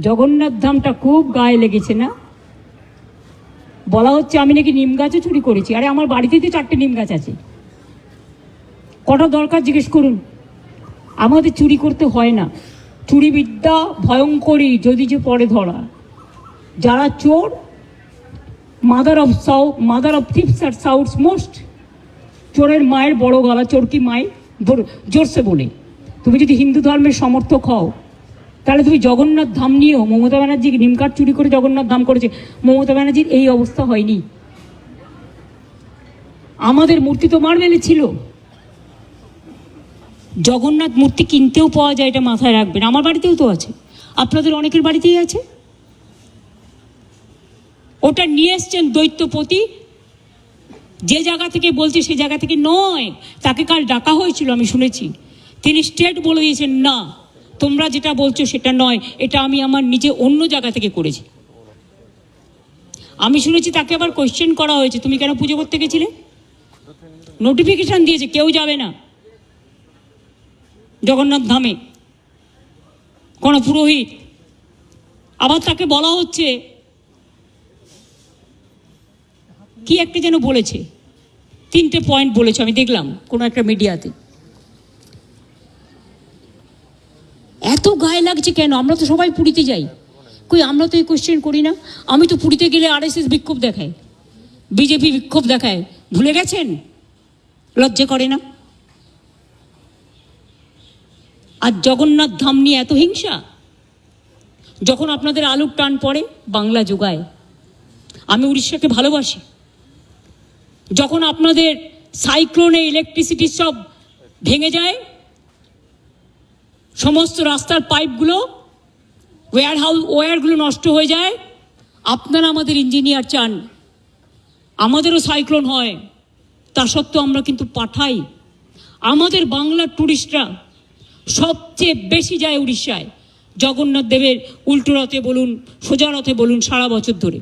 জগন্নাথ ধামটা খুব গায়ে লেগেছে না? বলা হচ্ছে আমি নাকি নিম গাছও চুরি করেছি। আরে, আমার বাড়িতে তো চারটে নিম গাছ আছে। কটা দরকার জিজ্ঞেস করুন। আমাদের চুরি করতে হয় না। চুরি বিদ্যা ভয়ঙ্করী যদি যে পরে ধরা। যারা চোর মাদার অফ সাউ মাদার অফ থিপস আর সাউথস মোস্ট চোরের মায়ের বড় গলা, চোরকি মাই বড়- জোরসে বলে। তুমি যদি হিন্দু ধর্মের সমর্থক হও তাহলে তুমি জগন্নাথ ধাম নিয়েও মমতা ব্যানার্জি নিমকাঠ চুরি করে জগন্নাথ ধাম করেছে। মমতা ব্যানার্জির এই অবস্থা হয়নি। আমাদের মূর্তি তো মার্বেলে ছিল। জগন্নাথ মূর্তি কিনতেও পাওয়া যায় এটা মাথায় রাখবেন। আমার বাড়িতেও তো আছে। আপনাদের অনেকের বাড়িতেই আছে। ওটা নিয়ে এসছেন দৈত্যপতি। যে জায়গা থেকে বলছে সে জায়গা থেকে নয়। তাকে কাল ডাকা হয়েছিল, আমি শুনেছি। তিনি স্টেট বলে দিয়েছেন, না। তোমরা যেটা বলছো সেটা নয়, এটা আমি আমার নিজে অন্য জায়গা থেকে করেছি। আমি শুনেছি তাকে আবার কোয়েশ্চেন করা হয়েছে, তুমি কেন পুজো করতে গেছিলে? নোটিফিকেশন দিয়েছে, কেউ যাবে না। জগন্নাথ ধামে। কোনো পুরোহিত। আবার তাকে বলা হচ্ছে, কি একটা যেন বলেছে। তিনটে পয়েন্ট বলেছে, আমি দেখলাম কোনো একটা মিডিয়াতে এত গায়ে লাগছে কেন? আমরা তো সবাই পুরীতে যাই। কই, আমরা তো এই কোয়েশ্চেন করি না। আমি তো পুরীতে গেলে আরএসএস বিক্ষোভ দেখায় বিজেপি বিক্ষোভ দেখায় ভুলে গেছেন? লজ্জা করে না? আর জগন্নাথ ধাম নিয়ে এত হিংসা? যখন আপনাদের আলুর টান পড়ে, বাংলা যোগায়। আমি উড়িষ্যাকে ভালোবাসি। যখন আপনাদের সাইক্লোনে ইলেকট্রিসিটি সব ভেঙে যায় সমস্ত রাস্তার পাইপগুলো ওয়ার হাউস ওয়্যারগুলো নষ্ট হয়ে যায়। আপনারা আমাদের ইঞ্জিনিয়ার চান। আমাদেরও সাইক্লোন হয়। তা সত্ত্বেও আমরা কিন্তু পাঠাই। আমাদের বাংলার ট্যুরিস্টরা সবচেয়ে বেশি যায় উড়িষ্যায়। জগন্নাথ দেবের উল্টো রথে বলুন, সোজা রথে বলুন সারা বছর ধরে।